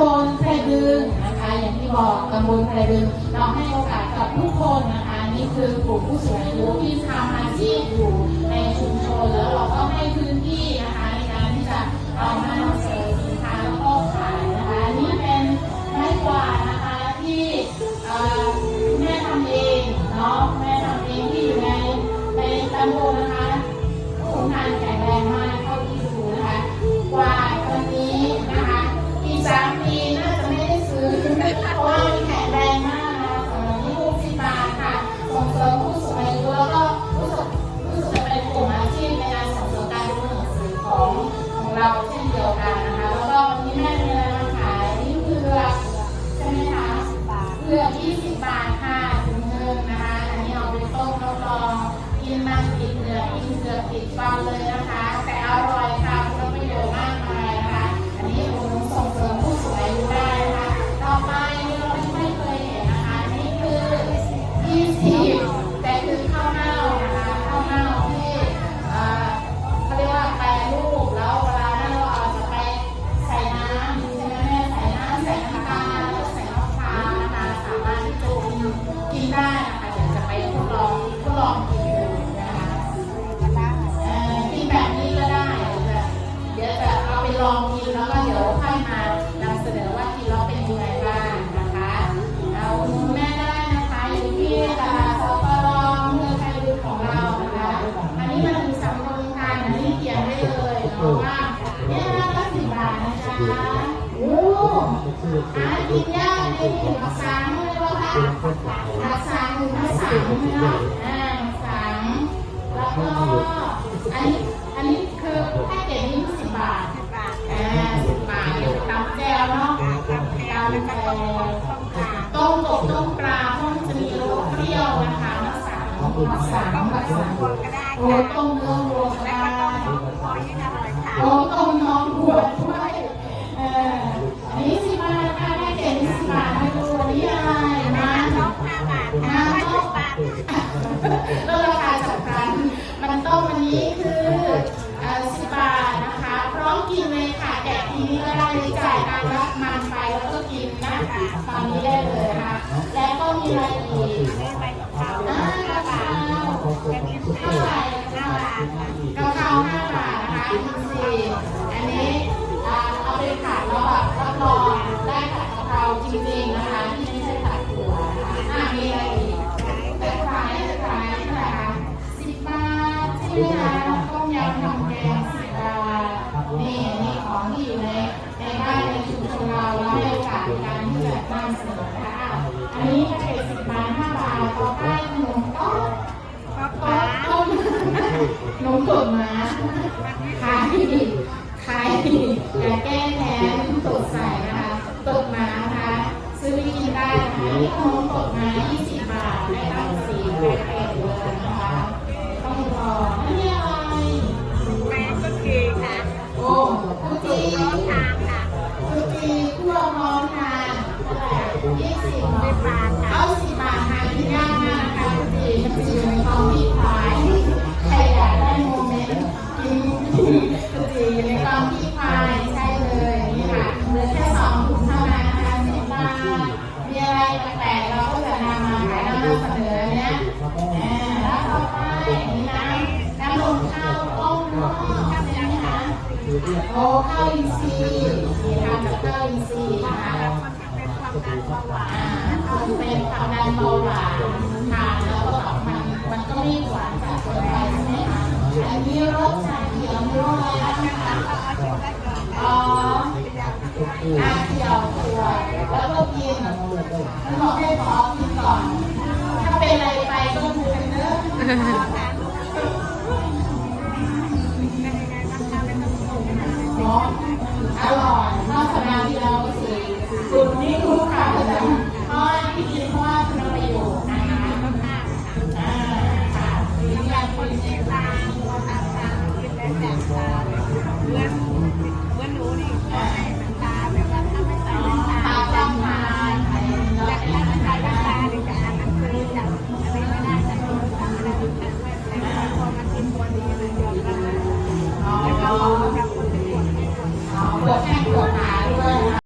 ำบลไพรบึงนะคะ อย่างที่บอกตำบลไพรบึงเราให้โอกาสกับทุกคนนะคะ นี่คือกลุ่มผู้สูงอายุที่ทำอาชีพอยู่ในชุมชนแล้ว เราเช่นเดียวกันนะคะแล้วก็วันนี้แม่มีอะไรมาขายนี่คือเรือใช่ไหมคะเรือ20 บาทค่ะถุงเงินนะคะอันนี้เอาไปต้มรับรองกินมันติดเนื้อกินเกลือติดฟันเลยนะคะ โอ้หากินยากเลยนี่มาสังเลยว่าคะมาสังมาสังเนาะอ่ามาสังแล้วก็อันนี้อันนี้คือแพ็กเกจนี้สิบบาทอ่าสิบบาทเดี๋ยวตำแจ่วเนาะตำแจ่วต้มกบต้มปลาเพราะมันจะมีรสเปรี้ยวนะคะมาสังมาสังมาสังโอ้ต้มเนื้อวัวก็ได้ คะตอนนี้ได้เลยนะคะและก็มีอะไรอีกอ่ากะเป๋าเท่าไหร่เท่าไหร่กะเพราห้าบาทนะคะดูสิอันนี้เอาไปขายแล้วแบบรับรองได้ขายกระเพราจริงๆนะคะ นมตุ๋นมาขายขายยาแก้แพ้ตุ๋นใส่นะคะตุ๋นมานะคะ ซื้อไปกินได้นะคะนี่ขนมตุ๋นมา โอ้ข้าวอินทรีย์มีทานกับข้าวอินทรีย์นะคะอ่าเป็นความดันเบาหวานทานแล้วก็แบบมันมันก็ไม่หวานจัดเกินไปใช่ไหมคะอันนี้รสชาเขียวไม่รู้อะไรนะคะอ๋ออาเขียวตัวแล้วก็กินมันบอกให้พอกินก่อน ถ้าเป็นอะไรไปก็คือเป็นเนื้อ